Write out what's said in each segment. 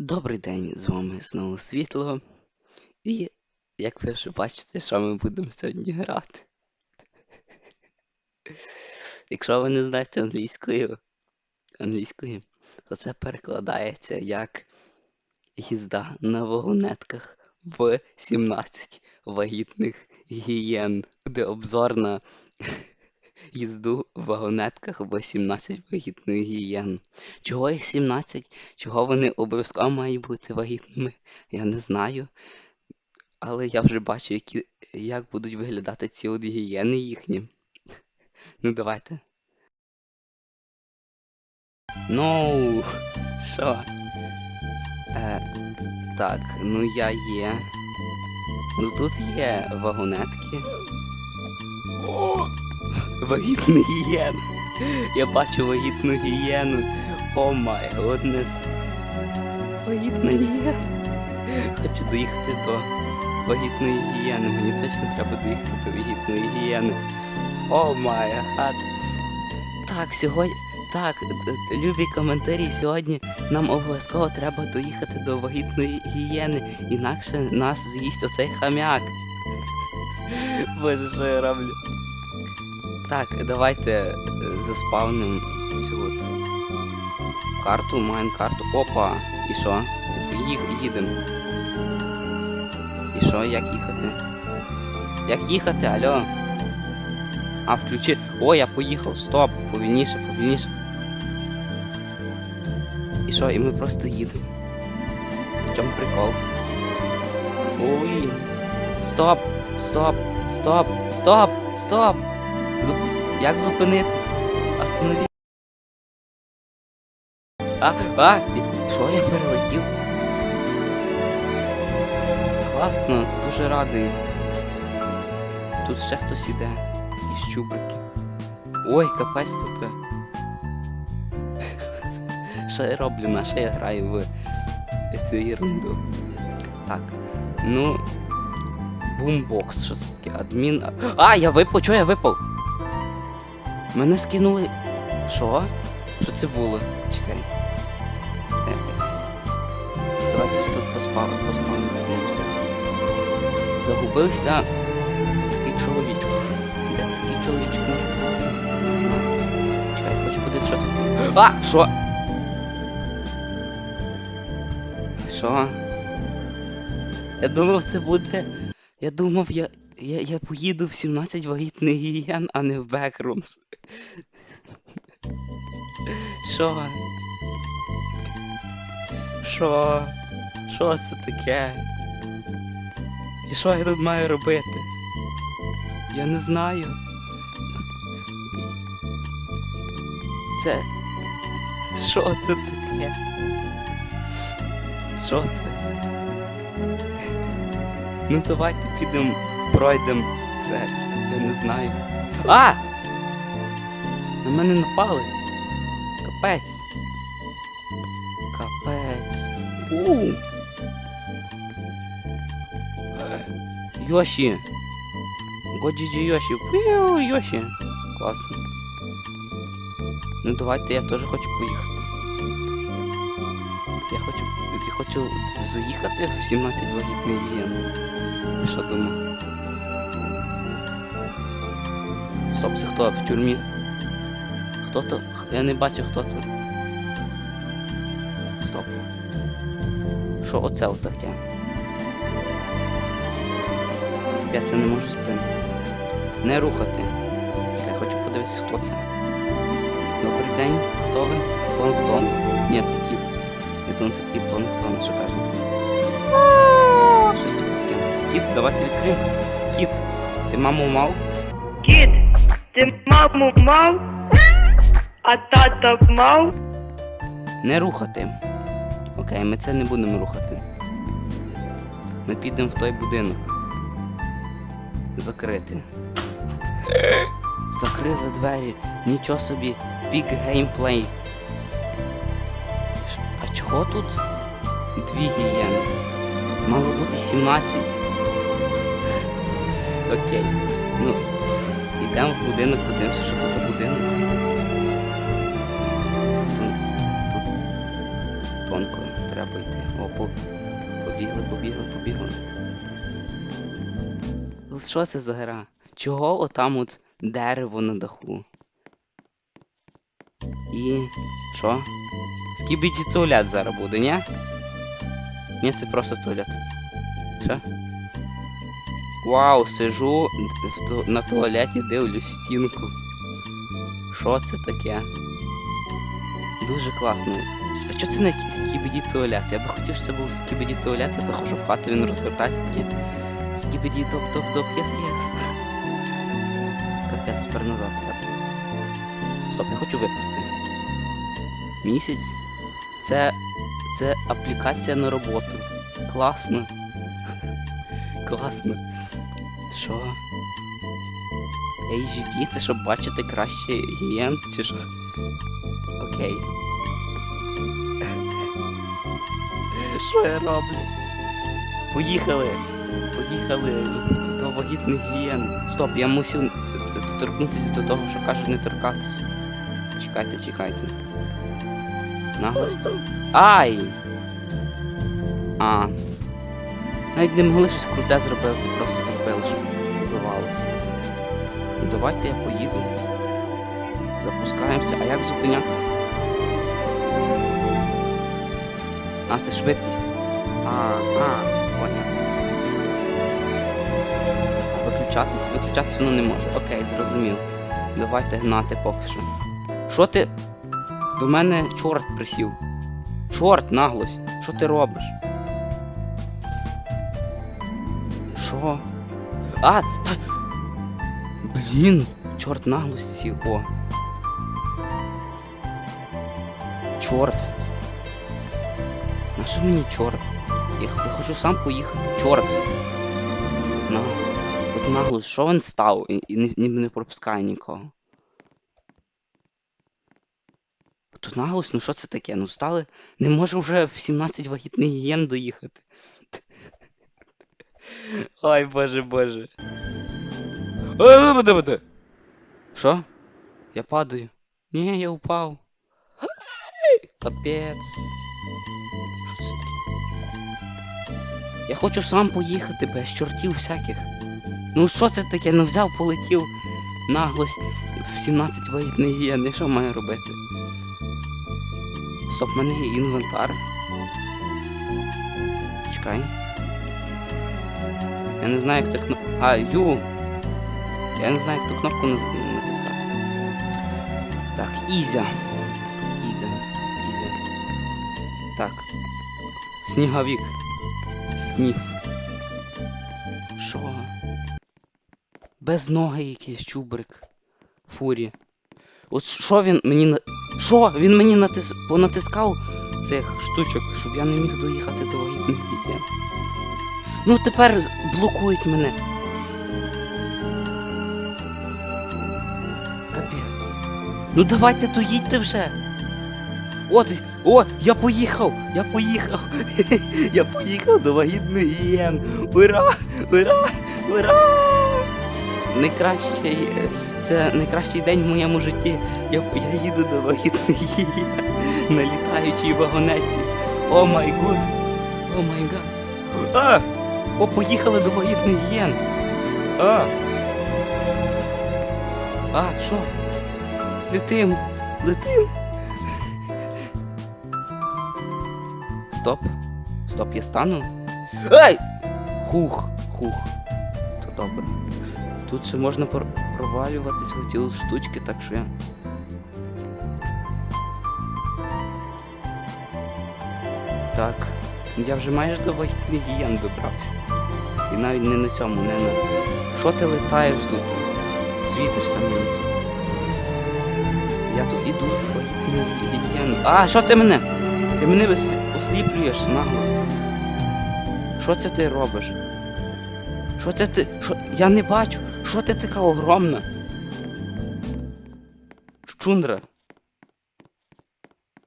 Добрий день, з вами знову світло. І як ви вже бачите, що ми будемо сьогодні грати. Якщо ви не знаєте англійською, англійської, то це перекладається як їзда на вагонетках в 17 вагітних гієн. Буде обзор на їзду в вагонетках в 17 вагітних гієн. Чого їх 17? Чого вони обов'язково мають бути вагітними? Я не знаю. Але я вже бачу, які, як будуть виглядати ці от гієни їхні. Ну, давайте. Ну, що? Е, так, ну я є. Ну тут є вагонетки. О! Вагітна гієна. Я бачу вагітну гієну. О май годнес. Вагітна гієна. Хочу доїхати до вагітної гієни. Мені точно треба доїхати до вагітної гієни. О май гад. Так, сьогодні. Так, любі коментарі, сьогодні нам обов'язково треба доїхати до вагітної гієни, інакше нас з'їсть оцей хам'як. Боже, що я роблю? Так, давайте е, заспавним цю от карту, майн-карту. Опа! І що? Їх, їдемо. І що, як їхати? Як їхати, алло? А, включи. О, я поїхав, стоп, повільніше, повільніше. І що, і ми просто їдемо. В чому прикол? Ой. Стоп! Стоп! Стоп! Стоп! Стоп! Зуп- Як зупинитись? Останови. А, а, що я перелетів? Класно, дуже радий. Тут ще хтось іде. Із чубрики. Ой, капець тут. Що я роблю, на що я граю в цю ерунду. Так. Ну. Бумбокс, що це таке? Адмін. А, я випав, чого я випав? Мене скинули. Що? Що це було? Чекай. Е. Давайте тут поспав, поспавимо, подивимося. Загубився такий чоловічок. Де такий чоловічок може бути? Не знаю. Чекай, хочу подивитися, що тут. А! Що? Що? Я думав, це буде. Я думав, я. Я, я поїду в 17 вагітних гієн, а не в Бекрумс. Що? Що? Що це таке? І що я тут маю робити? Я не знаю. Це. Що це таке? Що це? Ну давайте підемо, пройдемо це. Я не знаю. А! На мене напали. Капець. Капець. У. Йоші. Годжіджі Йоші. Пиу, Йоші. Класно. Ну давайте я теж хочу поїхати. Я хочу. Я хочу заїхати в 17 вагітний. Ви що думав? Стоп, це хто в тюрмі? Хто то? Я не бачу хто то. Стоп. Що оце отаке? Я це не можу спринтити. Не рухати. Я хочу подивитися, хто це. Добрий день, хто ви? Планктон? Ні, це кіт. Я думаю, це такий планктон, що каже. Щось таке. Кіт, давайте відкриємо. Кіт, ти маму мав? Маму мав, а тата мав. Не рухати. Окей, ми це не будемо рухати. Ми підемо в той будинок. Закрити. Закрили двері. Нічого собі. Big. Ш- А чого тут дві гієни? Мало бути 17. Окей. Йдемо в будинок, подивимося, що це за будинок. Тут тонко. Треба йти. О, побігли, побігли, побігли. Ну, Що це за гра? Чого отам от дерево на даху? І. що? Скібіді туалет зараз буде, ні? Ні, це просто туалет. Що? Вау, сижу на туалеті, дивлюсь стінку. Що це таке? Дуже класно. А що це не скібіді туалет? Я би хотів, щоб це був скібіді туалет, я заходжу в хату, він розвертається таке. Скібіді топ топ топ єс єс. Капець, тепер назад треба. Стоп, я хочу випасти. Місяць. Це. Це аплікація на роботу. Класно. Класно. Що? HD, це щоб бачити краще гієн, чи що? Окей. Що я роблю? Поїхали! Поїхали до вагітних гієн. Стоп, я мусив доторкнутися до того, що кажуть не торкатися. Чекайте, чекайте. Наглость. Ай! А. Навіть не могли щось круте зробити, просто зробили, щоб вбивалося. Ну давайте я поїду. Запускаємося. А як зупинятися? А, це швидкість. А, а, поняв. А виключатись? Виключатись воно не може. Окей, зрозумів. Давайте гнати поки що. Що ти? До мене чорт присів. Чорт, наглось. Що ти робиш? Що? А, та. Блін, чорт наглость сів. О. Чорт. На що мені чорт? Я, я хочу сам поїхати. Чорт. На. От наглость, що він став і, і не, не, пропускає нікого. От наглость, ну що це таке? Ну стали. Не можу вже в 17 вагітних гієн доїхати. Ой, боже, боже. Ой, буде, буде. Що? Я падаю. Ні, я упав. Капець. Що це таке? Я хочу сам поїхати без чортів всяких. Ну що це таке? Ну взяв, полетів наглость в 17 вагітних гієн. І що маю робити? Стоп, в мене є інвентар. Чекай. Я не знаю, як це кнопка. А, Ю! Я не знаю, як ту кнопку натискати. Так, Ізя. Ізя. Ізя. Так. Сніговік. Сніг. Що? Без ноги якийсь чубрик. Фурі. От що він мені на. Що? Він мені натис... понатискав цих штучок, щоб я не міг доїхати до вагітних дітей. Ну тепер блокують мене. Капець. Ну давайте то їдьте вже. От, о, я поїхав! Я поїхав! я поїхав до вагітних гієн! Ура! Ура! Ура! Найкращий, це найкращий день в моєму житті. Я, я їду до вагітних гієн на літаючій вагонеці. О май гуд! О май гад! О, поїхали до вагітних гієн! А! А, що? Летим! Летим! Стоп. Стоп, я стану. Ай! Хух, хух. То добре. Тут ще можна пор- провалюватись в ті штучки, так що я. Так. Я вже майже до вагітних гієн добрався. І навіть не на цьому, не на. Що ти летаєш тут? Світишся мені тут. Я тут іду в вагітну гігієну. А, що ти мене? Ти мене осліплюєш нагло. Що це ти робиш? Що це ти. Що... Я не бачу. Що ти така огромна? Щундра.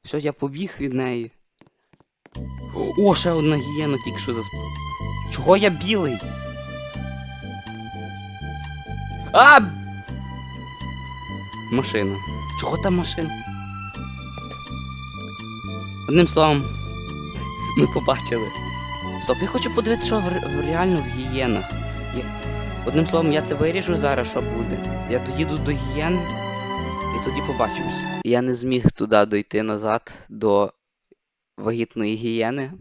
Все, я побіг від неї. О, ще одна гієна тільки що заспала. Чого я білий? А! Машина. Чого там машина? Одним словом, ми побачили. Стоп, я хочу подивитися, що реально в гієнах. Я... Одним словом, я це виріжу зараз, що буде. Я доїду до гієни і тоді побачимось. Я не зміг туди дойти назад до вагітної гігієни.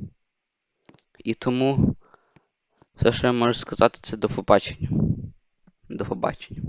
І тому все, що я можу сказати, це до побачення. До побачення.